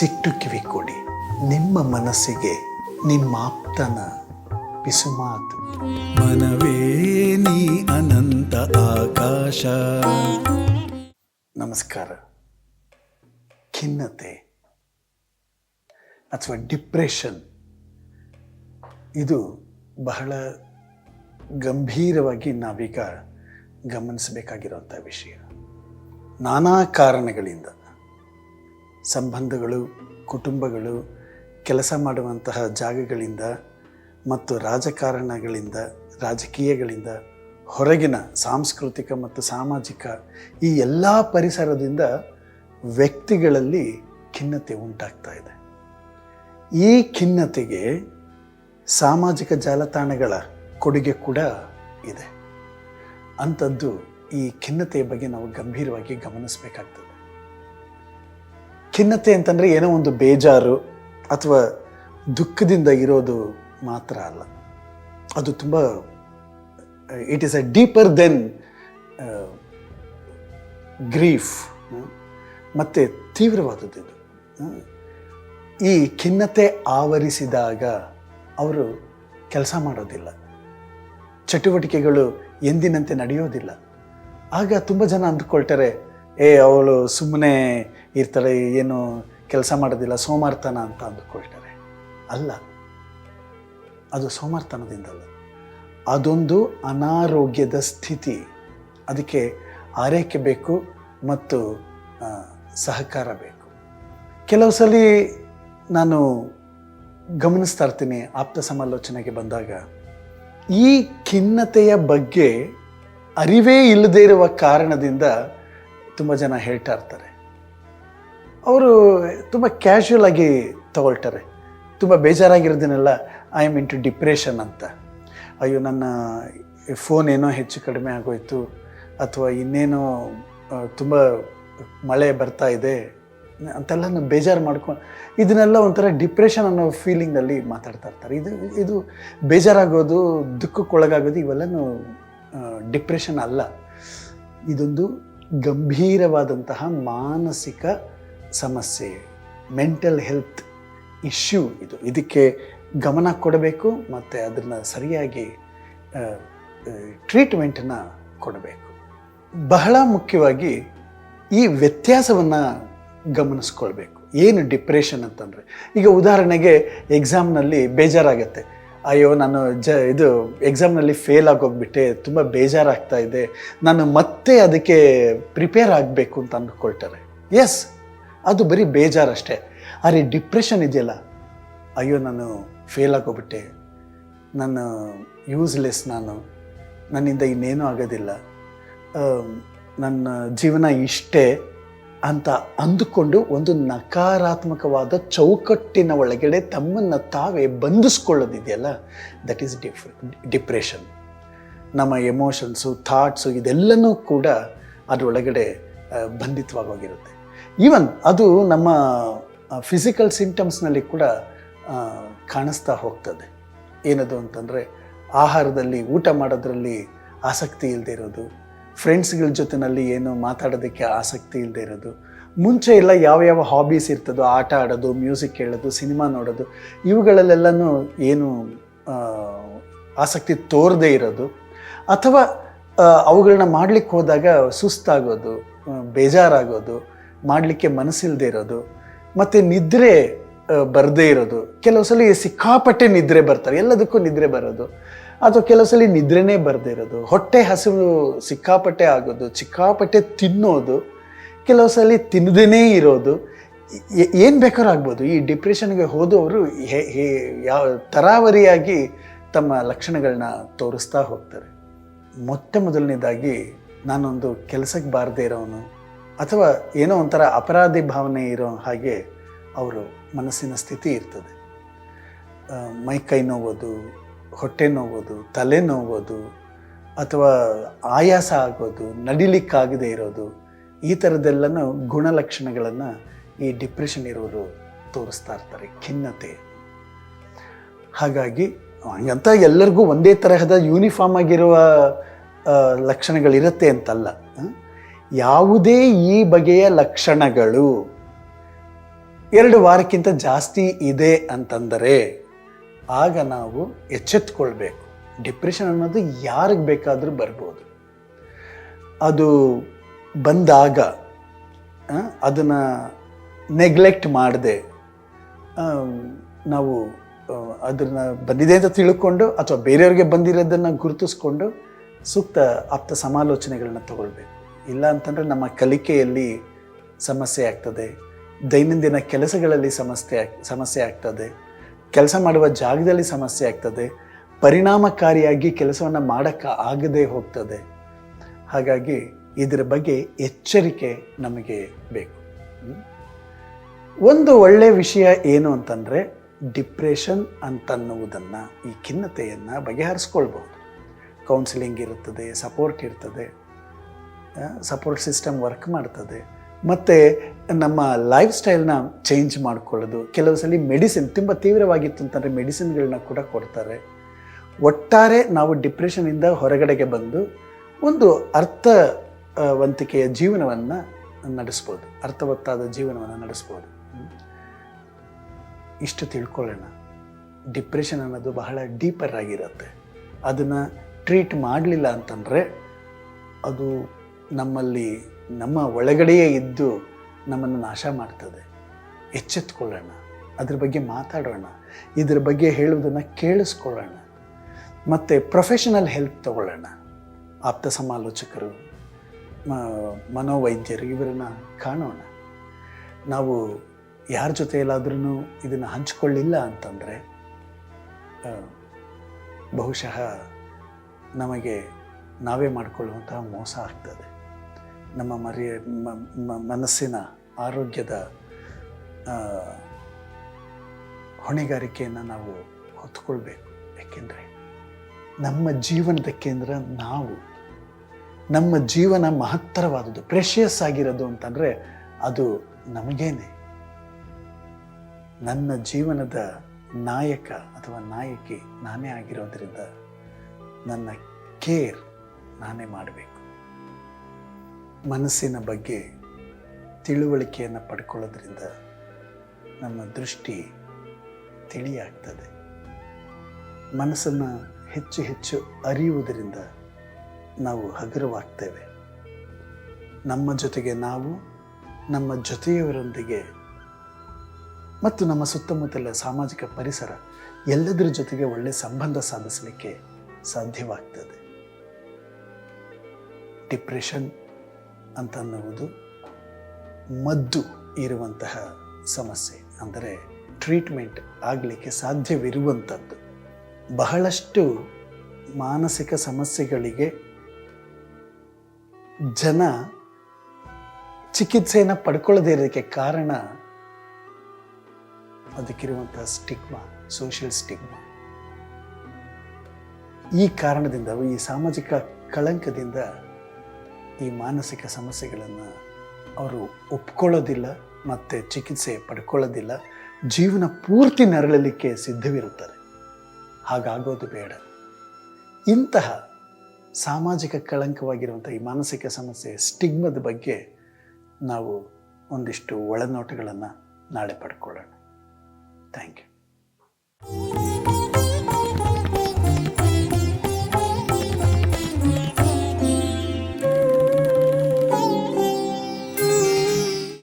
ಮನಸ್ಸಿಟ್ಟು ಕಿವಿ ಕೊಡಿ. ನಿಮ್ಮ ಮನಸ್ಸಿಗೆ ನಿಮ್ಮ ಆಪ್ತನ ಪಿಸುಮಾತು ಮನವೇ ನೀ ಅನಂತ ಆಕಾಶ. ನಮಸ್ಕಾರ. ಖಿನ್ನತೆ ಅಥವಾ ಡಿಪ್ರೆಷನ್. ಇದು ಬಹಳ ಗಂಭೀರವಾಗಿ ನಾವೀಗ ಗಮನಿಸಬೇಕಾಗಿರುವಂಥ ವಿಷಯ. ನಾನಾ ಕಾರಣಗಳಿಂದ ಸಂಬಂಧಗಳು, ಕುಟುಂಬಗಳು, ಕೆಲಸ ಮಾಡುವಂತಹ ಜಾಗಗಳಿಂದ ಮತ್ತು ರಾಜಕಾರಣಗಳಿಂದ, ರಾಜಕೀಯಗಳಿಂದ, ಹೊರಗಿನ ಸಾಂಸ್ಕೃತಿಕ ಮತ್ತು ಸಾಮಾಜಿಕ ಈ ಎಲ್ಲ ಪರಿಸರದಿಂದ ವ್ಯಕ್ತಿಗಳಲ್ಲಿ ಖಿನ್ನತೆ ಉಂಟಾಗ್ತಾ ಇದೆ. ಈ ಖಿನ್ನತೆಗೆ ಸಾಮಾಜಿಕ ಜಾಲತಾಣಗಳ ಕೊಡುಗೆ ಕೂಡ ಇದೆ. ಅಂಥದ್ದು ಈ ಖಿನ್ನತೆಯ ಬಗ್ಗೆ ನಾವು ಗಂಭೀರವಾಗಿ ಗಮನಿಸಬೇಕಾಗ್ತದೆ. ಖಿನ್ನತೆ ಅಂತಂದರೆ ಏನೋ ಒಂದು ಬೇಜಾರು ಅಥವಾ ದುಃಖದಿಂದ ಇರೋದು ಮಾತ್ರ ಅಲ್ಲ. ಅದು ತುಂಬ it is a deeper than grief ಮತ್ತು ತೀವ್ರವಾದದ್ದು ಈ ಖಿನ್ನತೆ ಆವರಿಸಿದಾಗ ಅವರು ಕೆಲಸ ಮಾಡೋದಿಲ್ಲ. ಚಟುವಟಿಕೆಗಳು ಎಂದಿನಂತೆ ನಡೆಯೋದಿಲ್ಲ. ಆಗ ತುಂಬ ಜನ ಅಂದ್ಕೊಳ್ತಾರೆ, ಏ, ಅವಳು ಸುಮ್ಮನೆ ಇರ್ತಾಳೆ ಏನು ಕೆಲಸ ಮಾಡೋದಿಲ್ಲ, ಸೋಮಾರ್ತನ ಅಂತ ಅಂದುಕೊಳ್ತಾರೆ. ಅಲ್ಲ, ಅದು ಸೋಮಾರ್ತನದಿಂದಲ್ಲ ಅದೊಂದು ಅನಾರೋಗ್ಯದ ಸ್ಥಿತಿ. ಅದಕ್ಕೆ ಆರೈಕೆ ಬೇಕು ಮತ್ತು ಸಹಕಾರ ಬೇಕು. ಕೆಲವು ಸಲ ನಾನು ಗಮನಿಸ್ತಾ ಇರ್ತೀನಿ ಆಪ್ತ ಸಮಾಲೋಚನೆಗೆ ಬಂದಾಗ. ಈ ಖಿನ್ನತೆಯ ಬಗ್ಗೆ ಅರಿವೇ ಇಲ್ಲದೇ ಇರುವ ಕಾರಣದಿಂದ ತುಂಬ ಜನ ಹೇಳ್ತಾ ಇರ್ತಾರೆ. ಅವರು ತುಂಬ ಕ್ಯಾಶುಯಲ್ ಆಗಿ ತಗೊಳ್ತಾರೆ. ತುಂಬ ಬೇಜಾರಾಗಿರೋದನ್ನೆಲ್ಲ ಐ ಆಮ್ ಇಂಟು ಡಿಪ್ರೆಷನ್ ಅಂತ. ಅಯ್ಯೋ, ನನ್ನ ಫೋನ್ ಏನೋ ಹೆಚ್ಚು ಕಡಿಮೆ ಆಗೋಯ್ತು. ಅಥವಾ ಇನ್ನೇನೋ ತುಂಬ ಮಳೆ ಬರ್ತಾ ಇದೆ. ಅಂತೆಲ್ಲ ನಾನು ಬೇಜಾರು ಮಾಡ್ಕೊಂಡು ಇದನ್ನೆಲ್ಲ ಒಂಥರ ಡಿಪ್ರೆಷನ್ ಅನ್ನೋ ಫೀಲಿಂಗಲ್ಲಿ ಮಾತಾಡ್ತಾ ಇರ್ತಾರೆ. ಇದು ಇದು ಬೇಜಾರಾಗೋದು, ದುಃಖಕ್ಕೊಳಗಾಗೋದು ಇವೆಲ್ಲನೂ ಡಿಪ್ರೆಷನ್ ಅಲ್ಲ. ಇದೊಂದು ಗಂಭೀರವಾದಂತಹ ಮಾನಸಿಕ ಸಮಸ್ಯೆ ಮೆಂಟಲ್ ಹೆಲ್ತ್ ಇಶ್ಯೂ ಇದು. ಇದಕ್ಕೆ ಗಮನ ಕೊಡಬೇಕು ಮತ್ತು ಅದನ್ನು ಸರಿಯಾಗಿ ಟ್ರೀಟ್ಮೆಂಟನ್ನು ಕೊಡಬೇಕು. ಬಹಳ ಮುಖ್ಯವಾಗಿ ಈ ವ್ಯತ್ಯಾಸವನ್ನು ಗಮನಿಸ್ಕೊಳ್ಬೇಕು. ಏನು ಡಿಪ್ರೆಷನ್ ಅಂತಂದರೆ? ಈಗ ಉದಾಹರಣೆಗೆ ಎಕ್ಸಾಮ್ನಲ್ಲಿ ಬೇಜಾರಾಗತ್ತೆ. ಅಯ್ಯೋ, ನಾನು ಜ, ಇದು ಎಕ್ಸಾಮ್ನಲ್ಲಿ ಫೇಲ್ ಆಗೋಗ್ಬಿಟ್ಟೆ, ತುಂಬ ಬೇಜಾರಾಗ್ತಾ ಇದೆ. ನಾನು ಮತ್ತೆ ಅದಕ್ಕೆ ಪ್ರಿಪೇರ್ ಆಗಬೇಕು ಅಂತ ಅಂದ್ಕೊಳ್ತಾರೆ. ಎಸ್ ಅದು ಬರೀ ಬೇಜಾರಷ್ಟೇ. ಆದರೆ ಡಿಪ್ರೆಷನ್ ಇದೆಯಲ್ಲ? ಅಯ್ಯೋ, ನಾನು ಫೇಲ್ ಆಗೋಗ್ಬಿಟ್ಟೆ. ನಾನು ಯೂಸ್ಲೆಸ್ ನಾನು. ನನ್ನಿಂದ ಇನ್ನೇನೂ ಆಗೋದಿಲ್ಲ. ನನ್ನ ಜೀವನ ಇಷ್ಟೇ ಅಂತ ಅಂದುಕೊಂಡು ಒಂದು ನಕಾರಾತ್ಮಕವಾದ ಚೌಕಟ್ಟಿನ ಒಳಗಡೆ ತಮ್ಮನ್ನು ತಾವೇ ಬಂಧಿಸ್ಕೊಳ್ಳೋದಿದೆಯಲ್ಲ ದಟ್ ಈಸ್ ಡಿಫ್ ಡಿಪ್ರೆಷನ್ ನಮ್ಮ ಎಮೋಷನ್ಸು ಥಾಟ್ಸು ಇದೆಲ್ಲನೂ ಕೂಡ ಅದರೊಳಗಡೆ ಬಂಧಿತವಾಗೋಗಿರುತ್ತೆ. ಈವನ್ ಅದು ನಮ್ಮ ಫಿಸಿಕಲ್ ಸಿಂಟಮ್ಸ್ನಲ್ಲಿ ಕೂಡ ಕಾಣಿಸ್ತಾ ಹೋಗ್ತದೆ. ಏನದು ಅಂತಂದರೆ, ಆಹಾರದಲ್ಲಿ ಊಟ ಮಾಡೋದ್ರಲ್ಲಿ ಆಸಕ್ತಿ ಇಲ್ಲದೆ ಇರೋದು ಫ್ರೆಂಡ್ಸ್ಗಳ ಜೊತೆನಲ್ಲಿ ಏನು ಮಾತಾಡೋದಕ್ಕೆ ಆಸಕ್ತಿ ಇಲ್ಲದೆ ಇರೋದು, ಮುಂಚೆ ಎಲ್ಲ ಯಾವ ಯಾವ ಹಾಬೀಸ್ ಇರ್ತದೋ, ಆಟ ಆಡೋದು ಮ್ಯೂಸಿಕ್ ಕೇಳೋದು ಸಿನಿಮಾ ನೋಡೋದು, ಇವುಗಳಲ್ಲೆಲ್ಲನೂ ಏನು ಆಸಕ್ತಿ ತೋರದೇ ಇರೋದು. ಅಥವಾ ಅವುಗಳನ್ನ ಮಾಡ್ಲಿಕ್ಕೆ ಹೋದಾಗ ಸುಸ್ತಾಗೋದು ಬೇಜಾರಾಗೋದು ಮಾಡಲಿಕ್ಕೆ ಮನಸ್ಸಿಲ್ಲದೆ ಇರೋದು, ಮತ್ತು ನಿದ್ರೆ ಬರದೇ ಇರೋದು. ಕೆಲವು ಸಲ ಸಿಕ್ಕಾಪಟ್ಟೆ ನಿದ್ರೆ ಬರ್ತಾರೆ, ಎಲ್ಲದಕ್ಕೂ ನಿದ್ರೆ ಬರೋದು. ಅಥವಾ ಕೆಲವು ಸಲ ನಿದ್ರೆನೇ ಬರದೇ ಇರೋದು. ಹೊಟ್ಟೆ ಹಸಿವು ಸಿಕ್ಕಾಪಟ್ಟೆ ಆಗೋದು ಸಿಕ್ಕಾಪಟ್ಟೆ ತಿನ್ನೋದು, ಕೆಲವು ಸಲ ತಿನ್ನದೇ ಇರೋದು. ಏನು ಬೇಕಾದ್ರೂ ಆಗ್ಬೋದು. ಈ ಡಿಪ್ರೆಷನ್ಗೆ ಹೋದವರು ಹೇ ಯಾವ ತರಾವರಿಯಾಗಿ ತಮ್ಮ ಲಕ್ಷಣಗಳನ್ನ ತೋರಿಸ್ತಾ ಹೋಗ್ತಾರೆ. ಮೊಟ್ಟ ಮೊದಲನೇದಾಗಿ ನಾನೊಂದು ಕೆಲಸಕ್ಕೆ ಬಾರದೇ ಇರೋನು ಅಥವಾ ಏನೋ ಒಂಥರ ಅಪರಾಧಿ ಭಾವನೆ ಇರೋ ಹಾಗೆ ಅವರು ಮನಸ್ಸಿನ ಸ್ಥಿತಿ ಇರ್ತದೆ ಮೈ ಕೈ ನೋವೋದು, ಹೊಟ್ಟೆ ನೋವೋದು, ತಲೆ ನೋವೋದು, ಅಥವಾ ಆಯಾಸ ಆಗೋದು, ನಡಿಲಿಕ್ಕಾಗದೆ ಇರೋದು, ಈ ಥರದ್ದೆಲ್ಲನೂ ಗುಣಲಕ್ಷಣಗಳನ್ನು ಈ ಡಿಪ್ರೆಷನ್ ಇರೋರು ತೋರಿಸ್ತಾ ಇರ್ತಾರೆ, ಖಿನ್ನತೆ ಹಾಗಾಗಿ, ಹಂಗಂತ ಎಲ್ಲರಿಗೂ ಒಂದೇ ತರಹದ ಯೂನಿಫಾರ್ಮ್ ಆಗಿರುವ ಲಕ್ಷಣಗಳಿರುತ್ತೆ ಅಂತಲ್ಲ? ಯಾವುದೇ ಈ ಬಗೆಯ ಲಕ್ಷಣಗಳು ಎರಡು ವಾರಕ್ಕಿಂತ ಜಾಸ್ತಿ ಇದೆ ಅಂತಂದರೆ ಆಗ ನಾವು ಎಚ್ಚೆತ್ಕೊಳ್ಬೇಕು. ಡಿಪ್ರೆಷನ್ ಅನ್ನೋದು ಯಾರಿಗೆ ಬೇಕಾದರೂ ಬರ್ಬೋದು. ಅದು ಬಂದಾಗ ಅದನ್ನು ನೆಗ್ಲೆಕ್ಟ್ ಮಾಡದೆ ನಾವು ಅದನ್ನು ಬಂದಿದೆ ಅಂತ ತಿಳ್ಕೊಂಡು ಅಥವಾ ಬೇರೆಯವ್ರಿಗೆ ಬಂದಿರೋದನ್ನು ಗುರುತಿಸ್ಕೊಂಡು ಸೂಕ್ತ, ಆಪ್ತ ಸಮಾಲೋಚನೆಗಳನ್ನ ತಗೊಳ್ಬೇಕು. ಇಲ್ಲ ಅಂತಂದರೆ ನಮ್ಮ ಕಲಿಕೆಯಲ್ಲಿ ಸಮಸ್ಯೆ ಆಗ್ತದೆ. ದೈನಂದಿನ ಕೆಲಸಗಳಲ್ಲಿ ಸಮಸ್ಯೆ ಸಮಸ್ಯೆ ಆಗ್ತದೆ. ಕೆಲಸ ಮಾಡುವ ಜಾಗದಲ್ಲಿ ಸಮಸ್ಯೆ ಆಗ್ತದೆ. ಪರಿಣಾಮಕಾರಿಯಾಗಿ ಕೆಲಸವನ್ನು ಮಾಡೋಕ್ಕೆ ಆಗದೆ ಹೋಗ್ತದೆ. ಹಾಗಾಗಿ ಇದರ ಬಗ್ಗೆ ಎಚ್ಚರಿಕೆ ನಮಗೆ ಬೇಕು. ಒಂದು ಒಳ್ಳೆಯ ವಿಷಯ ಏನು ಅಂತಂದರೆ ಡಿಪ್ರೆಷನ್ ಅಂತನ್ನುವುದನ್ನು, ಈ ಖಿನ್ನತೆಯನ್ನು ಬಗೆಹರಿಸ್ಕೊಳ್ಬೋದು ಕೌನ್ಸಿಲಿಂಗ್ ಇರುತ್ತದೆ, ಸಪೋರ್ಟ್ ಇರ್ತದೆ. ಸಪೋರ್ಟ್ ಸಿಸ್ಟಮ್ ವರ್ಕ್ ಮಾಡ್ತದೆ. ಮತ್ತು ನಮ್ಮ ಲೈಫ್ ಸ್ಟೈಲ್ನ ಚೇಂಜ್ ಮಾಡ್ಕೊಳ್ಳೋದು. ಕೆಲವು ಸಲ ಮೆಡಿಸಿನ್ ತುಂಬ ತೀವ್ರವಾಗಿತ್ತು ಅಂತಂದರೆ ಮೆಡಿಸಿನ್ಗಳನ್ನ ಕೂಡ ಕೊಡ್ತಾರೆ. ಒಟ್ಟಾರೆ ನಾವು ಡಿಪ್ರೆಷನಿಂದ ಹೊರಗಡೆಗೆ ಬಂದು ಒಂದು ಅರ್ಥವಂತಿಕೆಯ ಜೀವನವನ್ನು ನಡೆಸ್ಬೋದು. ಅರ್ಥವತ್ತಾದ ಜೀವನವನ್ನು ನಡೆಸ್ಬೋದು. ಇಷ್ಟು ತಿಳ್ಕೊಳ್ಳೋಣ. ಡಿಪ್ರೆಷನ್ ಅನ್ನೋದು ಬಹಳ ಡೀಪರ್ ಆಗಿರುತ್ತೆ. ಅದನ್ನು ಟ್ರೀಟ್ ಮಾಡಲಿಲ್ಲ ಅಂತಂದರೆ ಅದು ನಮ್ಮಲ್ಲಿ, ನಮ್ಮ ಒಳಗಡೆಯೇ ಇದ್ದು ನಮ್ಮನ್ನು ನಾಶ ಮಾಡ್ತದೆ. ಎಚ್ಚೆತ್ಕೊಳ್ಳೋಣ. ಅದ್ರ ಬಗ್ಗೆ ಮಾತಾಡೋಣ. ಇದ್ರ ಬಗ್ಗೆ ಹೇಳುವುದನ್ನು ಕೇಳಿಸ್ಕೊಳ್ಳೋಣ. ಮತ್ತು ಪ್ರೊಫೆಷನಲ್ ಹೆಲ್ಪ್ ತಗೊಳ್ಳೋಣ. ಆಪ್ತ ಸಮಾಲೋಚಕರು ಮನೋವೈದ್ಯರು ಇವರನ್ನು ಕಾಣೋಣ. ನಾವು ಯಾರ ಜೊತೆ ಎಲ್ಲಾದ್ರೂ ಇದನ್ನು ಹಂಚಿಕೊಳ್ಳಿಲ್ಲ ಅಂತಂದರೆ ಬಹುಶಃ ನಮಗೆ ನಾವೇ ಮಾಡಿಕೊಳ್ಳುವಂತಹ ಮೋಸ ಆಗ್ತದೆ. ನಮ್ಮ ಮರಿಯ ಮ- ಮ- ಮನಸ್ಸಿನ ಆರೋಗ್ಯದ ಹೊಣೆಗಾರಿಕೆಯನ್ನು ನಾವು ಹೊತ್ಕೊಳ್ಬೇಕು ಯಾಕೆಂದರೆ ನಮ್ಮ ಜೀವನದ ಕೇಂದ್ರ ನಾವು. ನಮ್ಮ ಜೀವನ ಮಹತ್ತರವಾದದ್ದು ಪ್ರೆಷಿಯಸ್ ಆಗಿರೋದು ಅಂತಂದರೆ ಅದು ನಮಗೇನೆ. ನನ್ನ ಜೀವನದ ನಾಯಕ ಅಥವಾ ನಾಯಕಿ ನಾನೇ ಆಗಿರೋದ್ರಿಂದ ನನ್ನ ಕೇರ್ ನಾನೇ ಮಾಡಬೇಕು. ಮನಸ್ಸಿನ ಬಗ್ಗೆ ತಿಳುವಳಿಕೆಯನ್ನು ಪಡ್ಕೊಳ್ಳೋದ್ರಿಂದ ನಮ್ಮ ದೃಷ್ಟಿ ತಿಳಿಯಾಗ್ತದೆ. ಮನಸ್ಸನ್ನು ಹೆಚ್ಚು ಹೆಚ್ಚು ಅರಿಯುವುದರಿಂದ ನಾವು ಹಗುರವಾಗ್ತೇವೆ. ನಮ್ಮ ಜೊತೆಗೆ ನಾವು, ನಮ್ಮ ಜೊತೆಯವರೊಂದಿಗೆ ಮತ್ತು ನಮ್ಮ ಸುತ್ತಮುತ್ತಲ ಸಾಮಾಜಿಕ ಪರಿಸರ ಎಲ್ಲದರ ಜೊತೆಗೆ ಒಳ್ಳೆಯ ಸಂಬಂಧ ಸಾಧಿಸಲಿಕ್ಕೆ ಸಾಧ್ಯವಾಗ್ತದೆ. ಡಿಪ್ರೆಷನ್ ಅಂತನ್ನುವುದು ಮದ್ದು ಇರುವಂತಹ ಸಮಸ್ಯೆ. ಅಂದರೆ ಟ್ರೀಟ್ಮೆಂಟ್ ಆಗಲಿಕ್ಕೆ ಸಾಧ್ಯವಿರುವಂಥದ್ದು. ಬಹಳಷ್ಟು ಮಾನಸಿಕ ಸಮಸ್ಯೆಗಳಿಗೆ ಜನ ಚಿಕಿತ್ಸೆಯನ್ನು ಪಡ್ಕೊಳ್ಳದೇ ಇರೋದಕ್ಕೆ ಕಾರಣ ಅದಕ್ಕಿರುವಂತಹ ಸ್ಟಿಗ್ಮಾ ಸೋಷಿಯಲ್ ಸ್ಟಿಗ್ಮಾ ಈ ಕಾರಣದಿಂದ ಈ ಸಾಮಾಜಿಕ ಕಳಂಕದಿಂದ ಈ ಮಾನಸಿಕ ಸಮಸ್ಯೆಗಳನ್ನು ಅವರು ಒಪ್ಕೊಳ್ಳೋದಿಲ್ಲ ಮತ್ತು ಚಿಕಿತ್ಸೆ ಪಡ್ಕೊಳ್ಳೋದಿಲ್ಲ, ಜೀವನ ಪೂರ್ತಿ ನರಳಲಿಕ್ಕೆ ಸಿದ್ಧವಿರುತ್ತಾರೆ. ಹಾಗಾಗೋದು ಬೇಡ. ಇಂತಹ ಸಾಮಾಜಿಕ ಕಳಂಕವಾಗಿರುವಂಥ ಈ ಮಾನಸಿಕ ಸಮಸ್ಯೆ, ಸ್ಟಿಗ್ಮದ ಬಗ್ಗೆ ನಾವು ಒಂದಿಷ್ಟು ಒಳನೋಟಗಳನ್ನು ನಾಳೆ ಪಡ್ಕೊಳ್ಳೋಣ. Thank you.